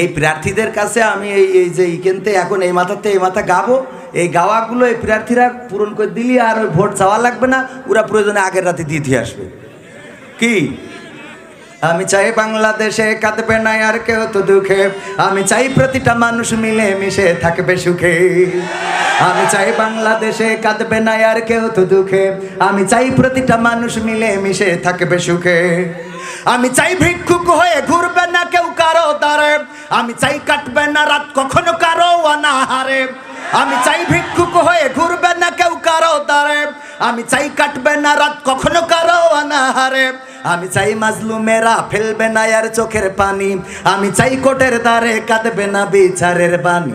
এই প্রার্থীদের কাছে আমি এই যে ইকেনতে এখন এই মাথাতে এই মাথা গাবো, এই গাওয়াগুলো এই প্রার্থীরা পূরণ করে দিলি আর ওই ভোট চাওয়া লাগবে না, ওরা প্রয়োজনে আগের রাতে দিয়ে আসবে। কি? আমি চাই বাংলাদেশে কাঁদবে না আর কেউ তো দুঃখে। আমি চাই প্রতিটা মানুষ মিলে মিশে থাকবে সুখে। আমি চাই বাংলাদেশে কাঁদবে না আর কেউ তো দুঃখে। আমি চাই প্রতিটা মানুষ মিলে মিশে থাকবে সুখে। আমি চাই ভিক্ষুক হয়ে ঘুরবে না কেউ কারও দ্বারে। আমি চাই কাটবে না রাত কখনো কারও অনাহারে। আমি চাই ভিক্ষুক হয়ে ঘুরবে না কেউ কারও দ্বারে। আমি চাই কাটবে না রাত কখনো কারও অনাহারে। আমি চাই মাজলুমেরা ফেলবে না আর চোখের পানি। আমি চাই কোটের দ্বারে কাঁদবে না বিচারের বাণী।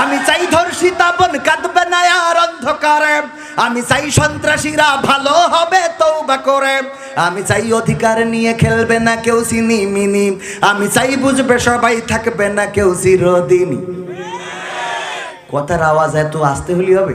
আমি চাই ধর্ষিতা বন কাঁদবে না আর অন্ধকারে। আমি চাই সন্ত্রাসীরা ভালো হবে তৌবা করে। আমি চাই অধিকার নিয়ে খেলবে না কেউ চিনি মিনি। আমি চাই বুঝবে সবাই থাকবে না কেউ চিরদিনই কথার আওয়াজ এত আসতে হলি হবে?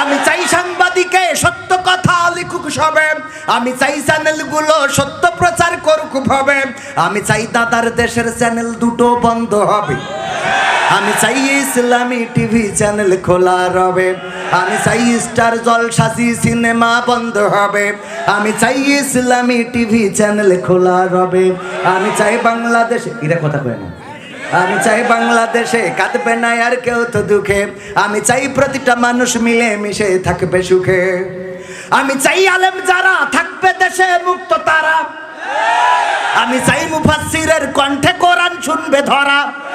আমি চাই সাংবাদিকে সত্য কথা লিখুক সবে। আমি চাই চ্যানেলগুলো সত্য প্রচার করুক ভবে। আমি চাই দাদার দেশের চ্যানেল দুটো বন্ধ হবে। আমি চাই ইসলামী টিভি চ্যানেল খোলা রবে। আমি চাই স্টার জলসাসি সিনেমা বন্ধ হবে। আমি চাই ইসলামী টিভি চ্যানেল খোলা রবে। আমি চাই বাংলাদেশে এরা কথা কয় না। আমি চাই বাংলাদেশে কাঁদবে না আর কেউ তো দুঃখে। আমি চাই প্রতিটা মানুষ মিলে মিশে থাকবে সুখে। আমি চাই আলেম যারা থাকবে দেশে মুক্ত তারা। আমি চাই মুফাসিরের কণ্ঠে কোরআন শুনবে ধরা।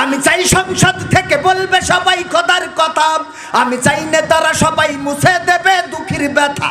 আমি চাই সংসদ থেকে বলবে সবাই খোদার কথা। আমি চাই নেতারা সবাই মুছে দেবে দুঃখীর ব্যথা।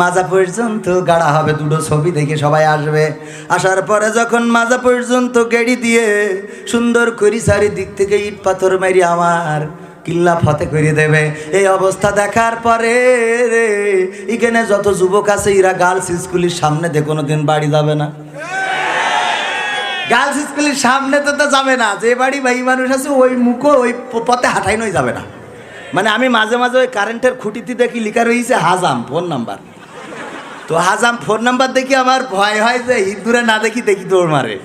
মাজা পর্যন্ত গাড়া হবে, দুটো ছবি দেখে সবাই আসবে। আসার পরে যখন মাজা পর্যন্ত গেড়ি দিয়ে সুন্দর করি চারিদিক থেকে ইট পাথর মারি আমার কিল্লা ফতে করে দেবে। এই অবস্থা দেখার পরে রে, এখানে যত যুবক আছে, এরা গার্লস স্কুলের সামনে দিয়ে কোনোদিন বাড়ি যাবে না। গার্লস স্কুলের সামনে তো তো যাবে না, যে বাড়ি ভাই মানুষ আছে, ওই মুখো ওই পথে হাঁটাই নই যাবে না। মানে আমি মাঝে মাঝে ওই কারেন্টের খুঁটিতে দেখি, লিখা রয়েছে হাজাম ফোন নাম্বার তো হাজাম ফোন নাম্বার দেখি আমার ভয় হয় যে হিন্দুরা না দেখি দেখি দৌড় মারে।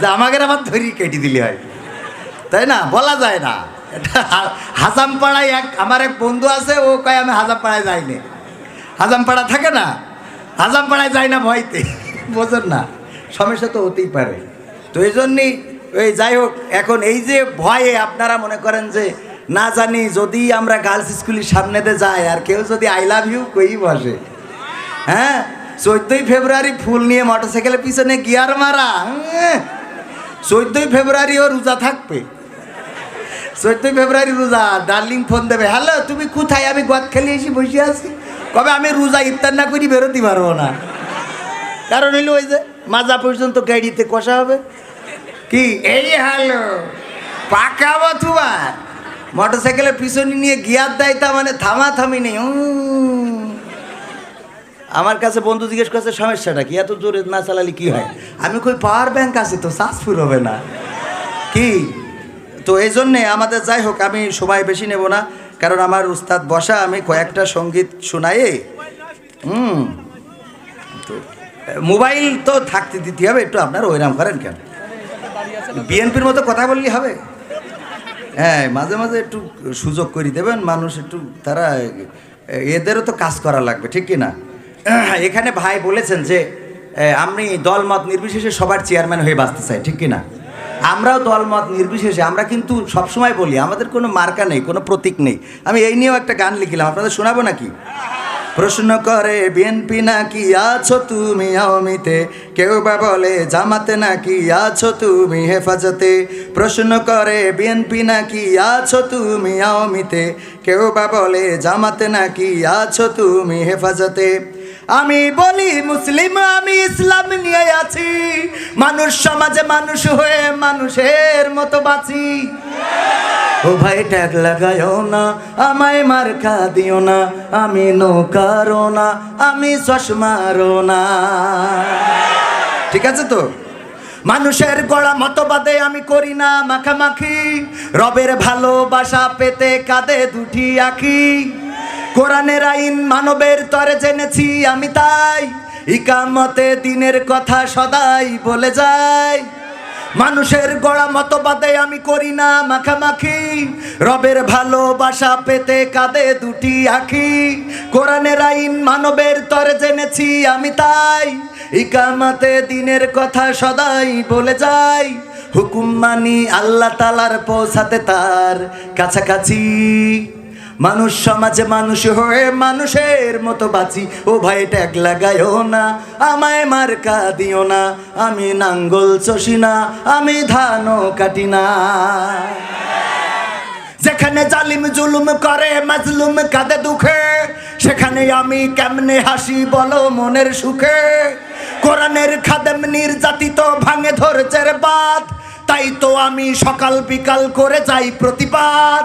যে আমাকে আবার ধরি কেটে দিলে হয়। তাই না? বলা যায় না। এটা হা- হাজাম পাড়ায় এক, আমার এক বন্ধু আছে, ও কয় আমি হাজাম পাড়ায় যাইনি হাজাম পাড়া থাকে না? হাজাম পাড়ায় যাই না ভয়তে। বোঝেন না। সমস্যা তো হতেই পারে। তো এই জন্যই ওই যাই হোক, এখন এই যে ভয়ে আপনারা মনে করেন যে, না জানি যদি আমরা গার্লস স্কুলের সামনেতে যাই, আর কেউ যদি আই লাভ ইউ কই বসে। হ্যাঁ চোদ্দই ফেব্রুয়ারি ফুল নিয়ে মোটরসাইকেলের পিছনে গিয়ার মারা চোদ্দই ফেব্রুয়ারি ও রোজা থাকবে। চোদ্দই ফেব্রুয়ারি রোজা ডার্লিং ফোন দেবে। হ্যালো তুমি কোথায়? আমি গদ খেলে এসে বসে আছি। কবে আমি রোজা ইফতার না করি বেরোতে পারব না। কারণ হইল ওই যে, মাজা পর্যন্ত গাড়িতে কষা হবে। কি? এই হ্যালো পাকাবো তোমার মোটর সাইকেলের পিছনে নিয়ে গিয়ার দেয় তা মানে থামা থামি নেই। আমার কাছে বন্ধু জিজ্ঞেস করছে, সমস্যাটা কি? এত জোরে না চালালে কি হয়? আমি কই, পাওয়ার ব্যাংক আছে তো, চার্জ ফুল হবে না। কি? তো এই জন্যে আমাদের যাই হোক, আমি সময় বেশি নেব না, কারণ আমার উস্তাদ বসা, আমি কয়েকটা সংগীত শোনাই হুম, তো, মোবাইল তো থাকতে দিতে হবে, একটু আপনার ওইরাম করেন কেন? বিএনপির মতো কথা বললে হবে? হ্যাঁ মাঝে মাঝে একটু সুযোগ করে দেবেন, মানুষ একটু তারা, এদেরও তো কাজ করা লাগবে, ঠিক কি না? এখানে ভাই বলেছেন যে আমি দলমত নির্বিশেষে সবার চেয়ারম্যান হয়ে বাঁচতে চাই, ঠিক কি না আমরাও দলমত নির্বিশেষে, আমরা কিন্তু সবসময় বলি, আমাদের কোনো মার্কা নেই, কোনো প্রতীক নেই। আমি এই নিয়েও একটা গান লিখিলাম, আপনাদের শোনাবো নাকি? প্রশ্ন করে বিএনপি নাকি আছো তুমি আওয়ামীতে? কেউ বা বলে, জামাতে নাকি আছো তুমি হেফাজতে? প্রশ্ন করে বিএনপি নাকি আছো তুমি আওয়ামীতে? কেউ বা বলে, জামাতে নাকি আছো তুমি হেফাজতে? আমি বলি মুসলিম, আমি ইসলাম নিয়ে আছি। মানুষ সমাজে মানুষ হয়ে মানুষের মতো বাঁচি। ও ভাই, ট্যাগ লাগায়ও না, আমায় মার্কা দিও না, আমি নৌকারও না, আমি চশমারও না। ঠিক আছে তো? মানুষের গড়া মতবাদে আমি করি না মাখামাখি। রবের ভালোবাসা পেতে কাঁদে দুটি আঁকি কোরআনের আইন মানবের তরে জেনেছি আমি তাই। ইকামতে দিনের কথা সদাই বলে যাই। মানুষের গড়া মতবাদে আমি করি না মাখামাখি। রবের ভালোবাসা পেতে কাঁদে দুটি আখি। কোরআনের আইন মানবের তরে জেনেছি আমি তাই। ইকামাতে দিনের কথা সদাই বলে যাই। হুকুম মানি আল্লাহ তালার পৌঁছাতে তার কাছাকাছি। মানুষ সমাজে মানুষ হয়ে মানুষের মতো বাঁচি। ও ভাই, ট্যাগ লাগাইও না, আমায় মার্কা দিও না। আমি নাঙ্গল চষি না, আমি ধানও কাটি না। যেখানে জালিম জুলুম করে, মাজলুম কাঁদে দুঃখে। সেখানে আমি কেমনে হাসি বলো মনের সুখে? কোরআনের খাদেম নির্যাতিত ভাঙে ধরছে বাদ তাই তো আমি সকাল বিকাল করে যাই প্রতিবাদ।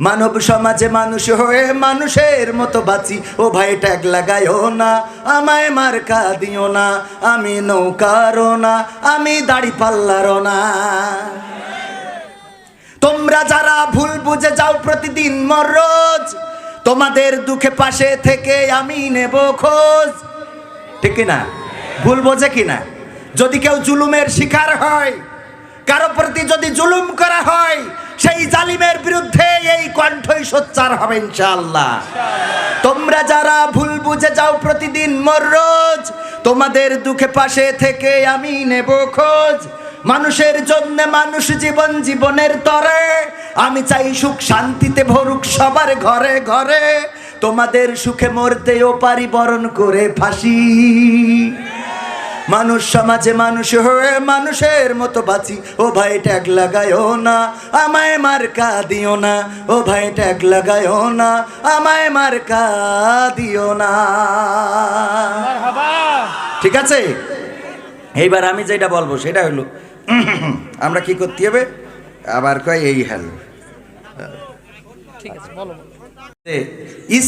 মানব সমাজে মানুষ হয়ে মানুষের মতো বাঁচি। ও ভাই, ট্যাগ লাগাইও না, আমায় মার্কা দিও না, আমি নৌকারও না, আমি দাড়ি পাল্লারও না। তোমরা যারা ভুল বুঝে যাও প্রতিদিন মররোজ তোমাদের দুঃখে পাশে থেকে আমি নেব খোঁজ। ঠিক কিনা? ভুল বোঝে কিনা? যদি কেউ জুলুমের শিকার হয়, কারও প্রতি যদি জুলুম করা হয় সেই জালিমের বিরুদ্ধে এই কণ্ঠই সোচ্চার হবে ইনশাআল্লাহ। তোমরা যারা ভুল বুঝে যাও প্রতিদিন মোর রোজ, তোমাদের দুঃখে পাশে থেকে আমি নেব খোঁজ। মানুষের জন্য মানুষ জীবন জীবনের তরে, আমি চাই সুখ শান্তিতে ভরুক সবার ঘরে ঘরে। তোমাদের সুখে মরতেও পারি বরণ করে ফাঁসি। মানুষ সমাজে মানুষ হয়ে মানুষের মতো বাঁচি। ও ভাই ট্যাগ লাগায়ও না আমায় মার্কা দিও না। ও ভাই ট্যাগ লাগায়ও না আমায় মার্কা দিও না। ঠিক আছে? এইবার আমি যেটা বলব সেটা হলো আমরা কি করতে হবে? আবার কয় এই হ্যাল।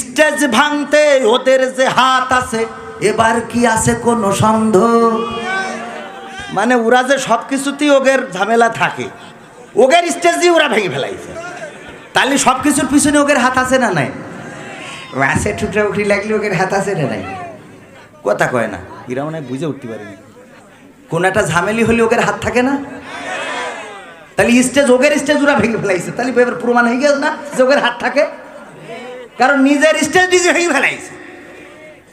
স্টেজ ভাঙতে ওদের যে হাত আছে এবার কি আছে কোনো সন্দেহ? মানে ওরা যে সব কিছুতেই ওগের ঝামেলা থাকে ওদের স্টেজই ওরা ভেঙে ফেলাইছে। তাহলে সব কিছুর পিছনে ওদের হাত আছে না নাই? আছে ঠুকরা উখরি লাগলে ওদের হাত আছে না নাই? কথা কয় না এরা মনে বুঝে উঠতে পারেনি। কোন একটা ঝামেলি হলে ওগের হাত থাকে না? তাহলে স্টেজ, ওগের স্টেজ ওরা ভেঙে ফেলাইছে। তাহলে এবার প্রমাণ হয়ে গেছে না যে ওগের হাত থাকে? কারণ নিজের স্টেজ নিজে ভেঙে ফেলাইছে।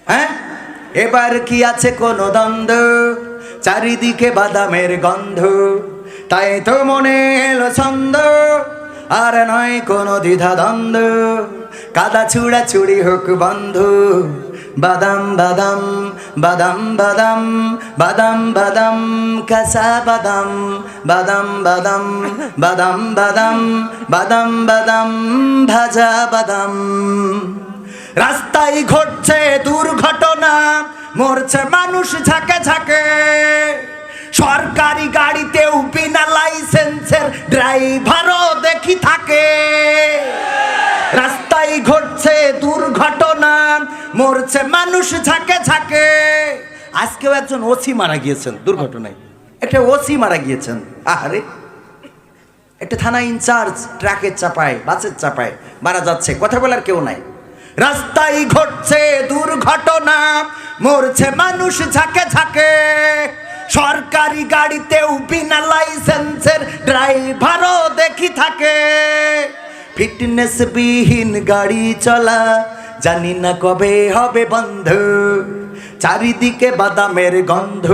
হ্যাঁ? এবার কি আছে কোন দ্বন্দ্ব চারিদিকে বাদামের গন্ধ তাই তো মনে এলো ছন্দ আর নয় কোনো দ্বিধা দ্বন্দ্ব কাদা ছুড়া ছুড়ি হোক বন্ধু বাদাম বাদাম বাদাম বাদাম বাদাম বাদাম কাঁচা বাদাম বাদাম বাদাম বাদাম বাদাম বাদাম বাদাম ভাজা বাদাম রাস্তায় ঘটছে দুর্ঘটনা, মরছে মানুষ ঝাঁকে ঝাঁকে। সরকারি গাড়িতেও বিনা লাইসেন্সের ড্রাইভারও দেখি থাকে। রাস্তায় ঘটছে দুর্ঘটনা, মরছে মানুষ ঝাঁকে ঝাঁকে। আজকেও একজন ওসি মারা গিয়েছেন দুর্ঘটনায়। একটা ওসি মারা গিয়েছেন। আহারে। একটা থানা ইনচার্জ ট্রাকের চাপায়, বাসের চাপায় মারা যাচ্ছে। কথা বলার কেউ নাই। রাস্তায় ঘটছে দুর্ঘটনা, মরছে মানুষ ঝাঁকে ঝাঁকে। সরকারি গাড়িতেও বিনা লাইসেন্সের ড্রাইভারও দেখি থাকে। ফিটনেস বিহীন গাড়ি চলা, জানি না কবে হবে বন্ধ। চারিদিকে বাদামের গন্ধ,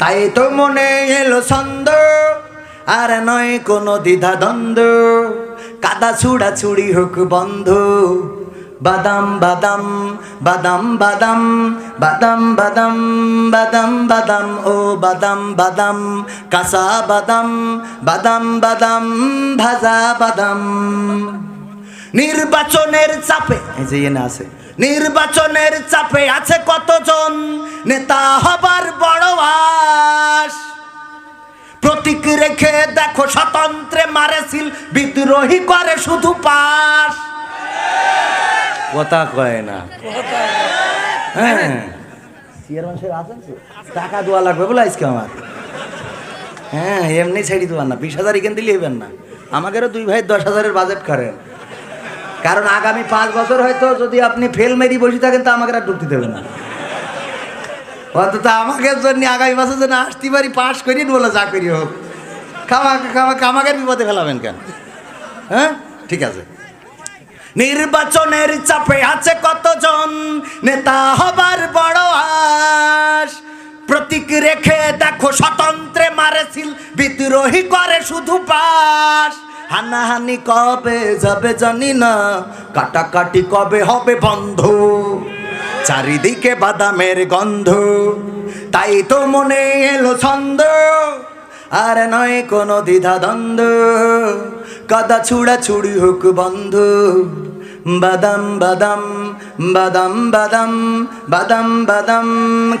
তাই তো মনে এলো ছন্দ। আর নয় কোনো দ্বিধা দ্বন্দ্ব কাদা ছুড়া ছুড়ি হোক বন্ধ। বাদাম বাদাম বাদাম বাদাম বাদাম বাদাম বাদাম বাদাম ও বাদাম বাদাম কাঁচা বাদাম বাদাম বাদাম ভাজা বাদাম নির্বাচনের চাপে যে এনে আছে নির্বাচনের চাপে আছে কতজন নেতা হবার বড় আশ প্রতীক রেখে দেখো স্বতন্ত্রে মারেছিল বিদ্রোহী করে শুধু পাস কথা কয় না। হ্যাঁ। আছেন টাকা দেওয়া লাগবে বলে আজকে আমার। হ্যাঁ এমনি ছেড়ে দেওয়ার না। বিশ হাজার এখান দিলে হইবেন না। আমাদেরও দুই ভাই দশ হাজারের বাজেট করেন। কারণ আগামী পাঁচ বছর হয়তো যদি আপনি ফেল মেরি বসে থাকেন তা আমাকে আর ঢুকতে দেবে না। অন্তত আমাকে জন্য আগামী বছর যেন আসতে পারি পাশ করি বলে যা করি হোক। খামা খামা কামাকের বিপদে ফেলাবেন কেন? হ্যাঁ? ঠিক আছে। নির্বাচনের চাপে আছে কতজন? নেতা হবার বড় আশ। প্রতীক রেখে দেখো স্বতন্ত্রে মারেছিল, বিদ্রোহী করে শুধু পাশ। হানাহানি কবে যাবে জানি না, কাটাকাটি কবে হবে বন্ধ। চারিদিকে বাদামের গন্ধ, তাই তো মনে এলো ছন্দ, আর নয় কোনো দ্বিধা দ্বন্দ্ব কাদা ছুড়া ছুড়ি হোক বন্ধ বাদাম বাদাম বাদাম বাদাম বাদাম বাদাম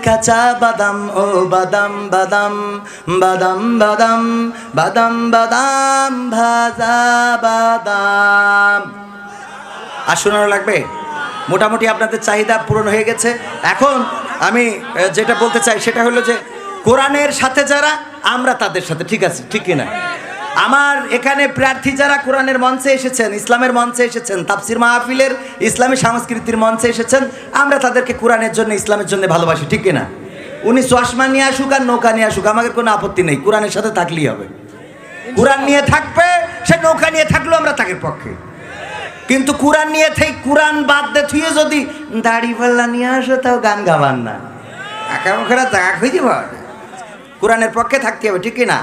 কাঁচা বাদাম ও বাদাম বাদাম বাদাম বাদাম বাদাম বাদাম ভাজা বাদাম আর শোনানো লাগবে মোটামুটি আপনাদের চাহিদা পূরণ হয়ে গেছে এখন আমি যেটা বলতে চাই সেটা হলো যে কোরআনের সাথে যারা আমরা তাদের সাথে ঠিক আছে ঠিক কিনা আমার এখানে প্রার্থী যারা কোরআনের মঞ্চে এসেছেন, ইসলামের মঞ্চে এসেছেন, তাফসির মাহফিলের, ইসলামী সংস্কৃতির মঞ্চে এসেছেন, আমরা তাদেরকে কোরআনের জন্য, ইসলামের জন্য ভালোবাসি, ঠিক কিনা? উনি চশমা নিয়ে আসুক আর নৌকা নিয়ে আসুক, আমাদের কোনো আপত্তি নেই, কোরআনের সাথে থাকলেই হবে। কোরআন নিয়ে থাকবে, সে নৌকা নিয়ে থাকলেও আমরা তাকে পক্ষে। কিন্তু কোরআন নিয়ে থেকে কোরআন বাদ দে থুয়ে যদি দাড়ি পাল্লা নিয়ে আসো, তাও গান গাবার না। একা মুখেরা জায়গা খুঁজে পাওয়া। কোরআনের পক্ষে থাকতে হবে, ঠিক না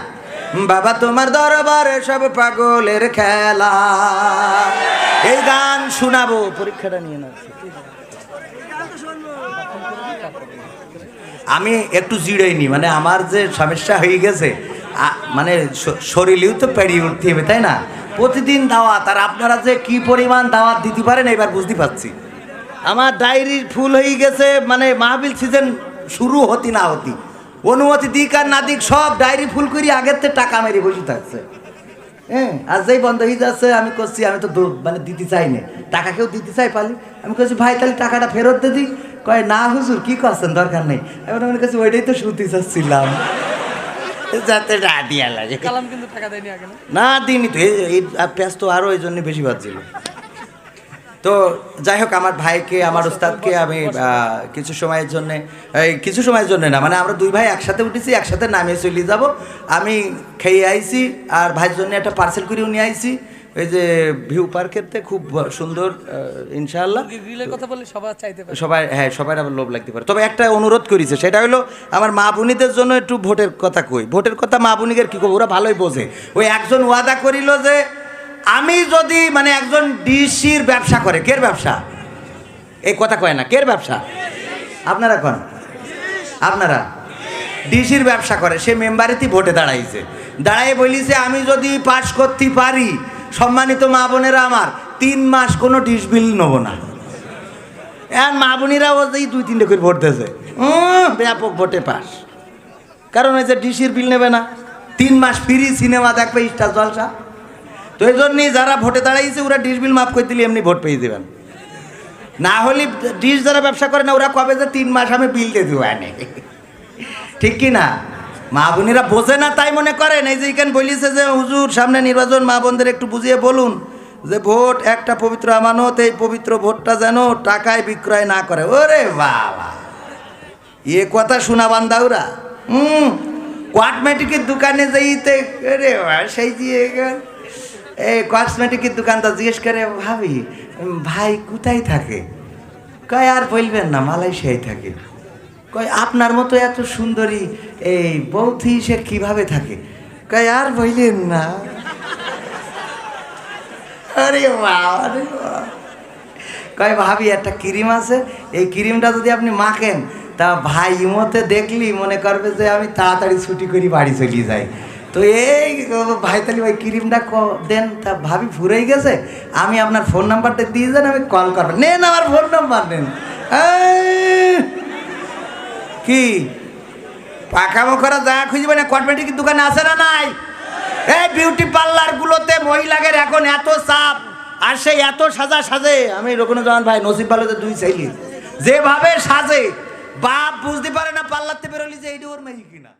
বাবা, তোমার দরবারে সব পাগলের খেলা। এই গান শোনাবো, পরীক্ষাটা নিয়ে না আমি একটু জিড়াইনি মানে আমার যে সমস্যা হয়ে গেছে মানে শরীরেও তো পেরিয়ে উঠতে হবে, তাই না? প্রতিদিন দাওয়াত, আর আপনারা যে কি পরিমাণ দাওয়াত দিতে পারেন এবার বুঝতে পারছি। আমার ডায়েরি ফুল হয়ে গেছে মানে মাহবিল সিজন শুরু হতি না হতি। অনুমতি দিক আর না দিক সব ডায়েরি ফুল করি আগের থেকে টাকা মেরে বসে থাকছে। হ্যাঁ আর যেই বন্ধ হয়ে যাচ্ছে আমি করছি আমি তো মানে দিতে চাই না। টাকা কেউ দিতে চাই পালি আমি করছি ভাই তাহলে টাকাটা ফেরত দিয়ে দিই কয় না হুজুর কি করছেন? দরকার নেই। এবার মনে করছি ওইটাই তো শুনতে চাচ্ছিলাম। যাতে না দিয়া লাগে কিন্তু টাকা দেয়নি আগে না? না দিনই তো। এই- পেঁয়াজ তো আরও এই জন্য বেশি বাজছিল। তো যাই হোক আমার ভাইকে আমার ওস্তাদকে আমি কিছু সময়ের জন্য এই কিছু সময়ের জন্য না মানে আমরা দুই ভাই একসাথে উঠেছি একসাথে নামিয়ে চলে যাব। আমি খেয়ে আইছি আর ভাইয়ের জন্য একটা পার্সেল করেও নিয়ে আইছি। ওই যে ভিউ পার্কেরতে খুব সুন্দর ইনশাআল্লাহ। গ্রিলের কথা বললে সবার চাইতে পারে। সবাই হ্যাঁ সবাই আবার লোভ লাগতে পারে। তবে একটা অনুরোধ করেছে সেটা হলো আমার মা বোনিদের জন্য একটু ভোটের কথা কই। ভোটের কথা মা বোনিদের কী করব ওরা ভালোই বোঝে। ওই একজন ওয়াদা করিল যে আমি যদি মানে একজন ডিসির ব্যবসা করে, কের ব্যবসা? এই কথা কয় না, কের ব্যবসা? আপনারা কন। আপনারা? ডিসির ব্যবসা করে, সে মেম্বারেতেই ভোটে দাঁড়াইছে। দাঁড়াই বলিছে, আমি যদি পাশ করতে পারি, সম্মানিত মা বোনেরা আমার, তিন মাস কোনো ডিস বিল নেব না। আর মা বোনিরা ও এই দুই তিনটে করে ভোট দিয়েছে। ব্যাপক ভোটে পাস কারণ ওই যে ডিসির বিল নেবে না। তিন মাস ফ্রি সিনেমা দেখবে, স্টার জলসা। তো এই জন্যই যারা ভোটে দাঁড়াইছে, ওরা ডিস বিল মাফ করে দিলে এমনি ভোট পেয়ে দেবেন না হলে ডিস যারা ব্যবসা করে না, ওরা কবে যে তিন মাস আমি বিল দিয়ে দেবো আনে ঠিক কি না? মা বোনেরা বোঝে না, তাই মনে করেন। এই যে এখানে বলিছে যে, হুজুর, সামনে নির্বাচন, মা বোনদের একটু বুঝিয়ে বলুন যে, ভোট একটা পবিত্র আমানত, এই পবিত্র ভোটটা যেন টাকায় বিক্রয় না করে। ওরে বাবা! এ কথা শোনা বান্দাউরা হুম কোয়াটমেটিকের দোকানে যাইতে রে সেই দিয়ে এই কসমেটিকের দোকানটা জিজ্ঞেস করে, ভাবি, ভাই কোথায় থাকে? কয়, আর বলবেন না, মালয়েশিয়ায় থাকে। কয়, আপনার মতো এত সুন্দরী এই বৌথি সে কীভাবে থাকে? কয়, আর বললেন না। আরে বাবা। কয়, ভাবি, একটা ক্রিম আছে। এই ক্রিমটা যদি আপনি মাখেন, তা ভাই ইমতে দেখলি মনে করবে যে আমি তাড়াতাড়ি ছুটি করি বাড়ি চলে যাই। তো এই ভাই তাহলে ওই ক্রিমটা দেন তা ভাবি ফুরেই গেছে। আমি আপনার ফোন নাম্বারটা দিয়ে দেন, আমি কল করবেন নেন আমার ফোন নাম্বার নেন। কি? পাকামো করা যা খুঁজবে না কসমেটিক দোকানে আছে না নাই? এই বিউটি পার্লার গুলোতে মহিলাদের এখন এত চাপ, আর সেই এত সাজা সাজে। আমি রকুনুজ্জামান ভাই, নসিব ভালোতে দুই চাইলি। যেভাবে সাজে, বাপ বুঝতে পারে না পার্লারতে বেরোলি যে এইটা ওর মেয়ে কিনা।